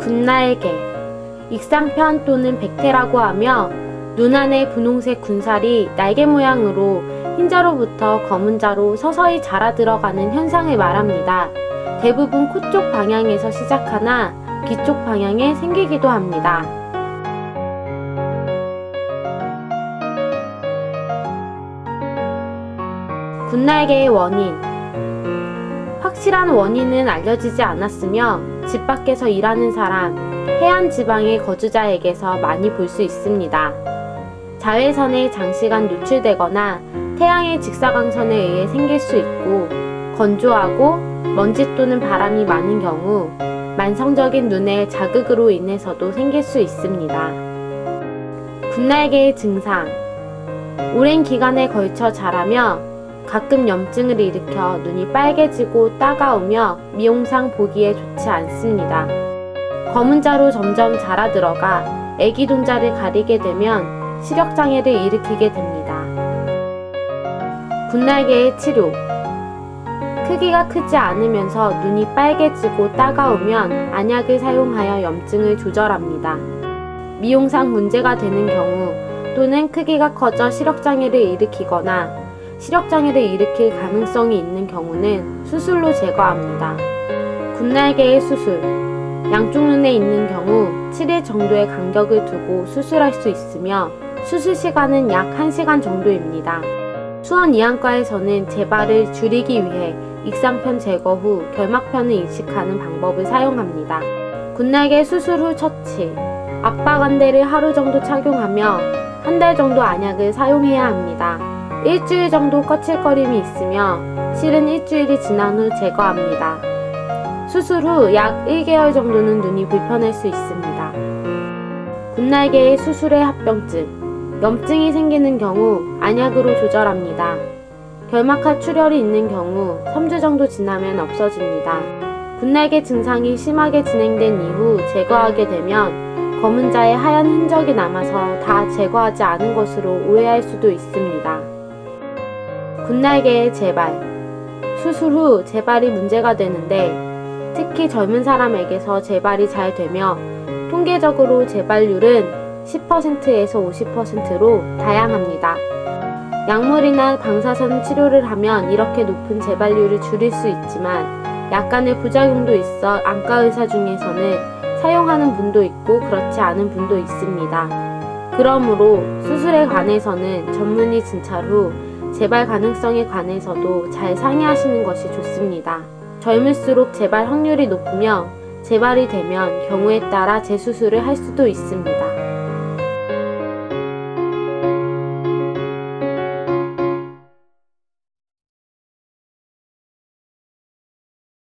군날개 익상편 또는 백태라고 하며 눈 안에 분홍색 군살이 날개 모양으로 흰자로부터 검은 자로 서서히 자라 들어가는 현상을 말합니다. 대부분 코 쪽 방향에서 시작하나 귀 쪽 방향에 생기기도 합니다. 군날개의 원인 확실한 원인은 알려지지 않았으며 집 밖에서 일하는 사람, 해안 지방의 거주자에게서 많이 볼 수 있습니다. 자외선에 장시간 노출되거나 태양의 직사광선에 의해 생길 수 있고 건조하고 먼지 또는 바람이 많은 경우 만성적인 눈의 자극으로 인해서도 생길 수 있습니다. 분날개의 증상 오랜 기간에 걸쳐 자라며 가끔 염증을 일으켜 눈이 빨개지고 따가우며 미용상 보기에 좋지 않습니다. 검은 자로 점점 자라 들어가 애기 동자를 가리게 되면 시력장애를 일으키게 됩니다. 분날개의 치료 크기가 크지 않으면서 눈이 빨개지고 따가우면 안약을 사용하여 염증을 조절합니다. 미용상 문제가 되는 경우 또는 크기가 커져 시력장애를 일으키거나 시력장애를 일으킬 가능성이 있는 경우는 수술로 제거합니다. 군날개의 수술 양쪽 눈에 있는 경우 7일 정도의 간격을 두고 수술할 수 있으며 수술 시간은 약 1시간 정도입니다. 수원 이안과에서는 재발을 줄이기 위해 익상편 제거 후 결막편을 이식하는 방법을 사용합니다. 군날개 수술 후 처치 압박안대를 하루 정도 착용하며 한 달 정도 안약을 사용해야 합니다. 일주일 정도 거칠거림이 있으며 실은 일주일이 지난 후 제거합니다. 수술 후 약 1개월 정도는 눈이 불편할 수 있습니다. 군날개의 수술의 합병증 염증이 생기는 경우 안약으로 조절합니다. 결막하 출혈이 있는 경우 3주 정도 지나면 없어집니다. 군날개 증상이 심하게 진행된 이후 제거하게 되면 검은 자의 하얀 흔적이 남아서 다 제거하지 않은 것으로 오해할 수도 있습니다. 군날개의 재발 수술 후 재발이 문제가 되는데 특히 젊은 사람에게서 재발이 잘 되며 통계적으로 재발률은 10%에서 50%로 다양합니다. 약물이나 방사선 치료를 하면 이렇게 높은 재발률을 줄일 수 있지만 약간의 부작용도 있어 안과 의사 중에서는 사용하는 분도 있고 그렇지 않은 분도 있습니다. 그러므로 수술에 관해서는 전문의 진찰 후 재발 가능성에 관해서도 잘 상의하시는 것이 좋습니다. 젊을수록 재발 확률이 높으며 재발이 되면 경우에 따라 재수술을 할 수도 있습니다.